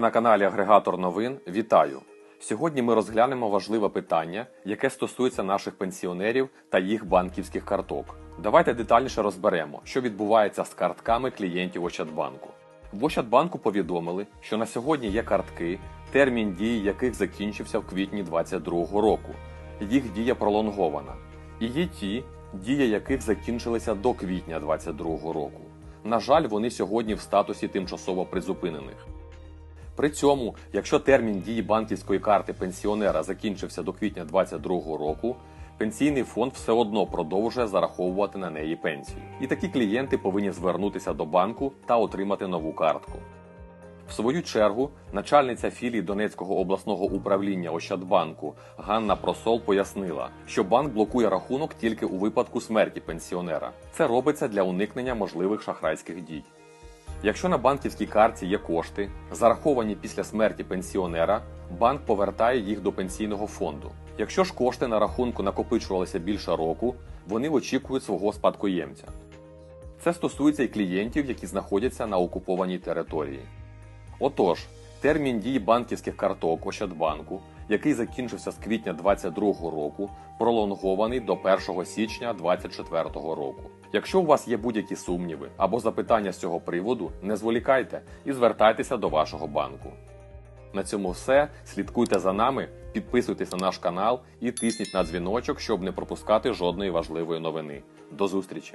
На каналі Агрегатор новин вітаю! Сьогодні ми розглянемо важливе питання, яке стосується наших пенсіонерів та їх банківських карток. Давайте детальніше розберемо, що відбувається з картками клієнтів Ощадбанку. В Ощадбанку повідомили, що на сьогодні є картки, термін дії яких закінчився в квітні 2022 року. Їх дія пролонгована. І є ті, дія яких закінчилися до квітня 2022 року. На жаль, вони сьогодні в статусі тимчасово призупинених. При цьому, якщо термін дії банківської карти пенсіонера закінчився до квітня 2022 року, пенсійний фонд все одно продовжує зараховувати на неї пенсію. І такі клієнти повинні звернутися до банку та отримати нову картку. В свою чергу, начальниця філії Донецького обласного управління Ощадбанку Ганна Просол пояснила, що банк блокує рахунок тільки у випадку смерті пенсіонера. Це робиться для уникнення можливих шахрайських дій. Якщо на банківській карті є кошти, зараховані після смерті пенсіонера, банк повертає їх до пенсійного фонду. Якщо ж кошти на рахунку накопичувалися більше року, вони очікують свого спадкоємця. Це стосується і клієнтів, які знаходяться на окупованій території. Отож, термін дії банківських карток Ощадбанку, який закінчився з квітня 2022 року, пролонгований до 1 січня 2024 року. Якщо у вас є будь-які сумніви або запитання з цього приводу, не зволікайте і звертайтеся до вашого банку. На цьому все. Слідкуйте за нами, підписуйтесь на наш канал і тисніть на дзвіночок, щоб не пропускати жодної важливої новини. До зустрічі!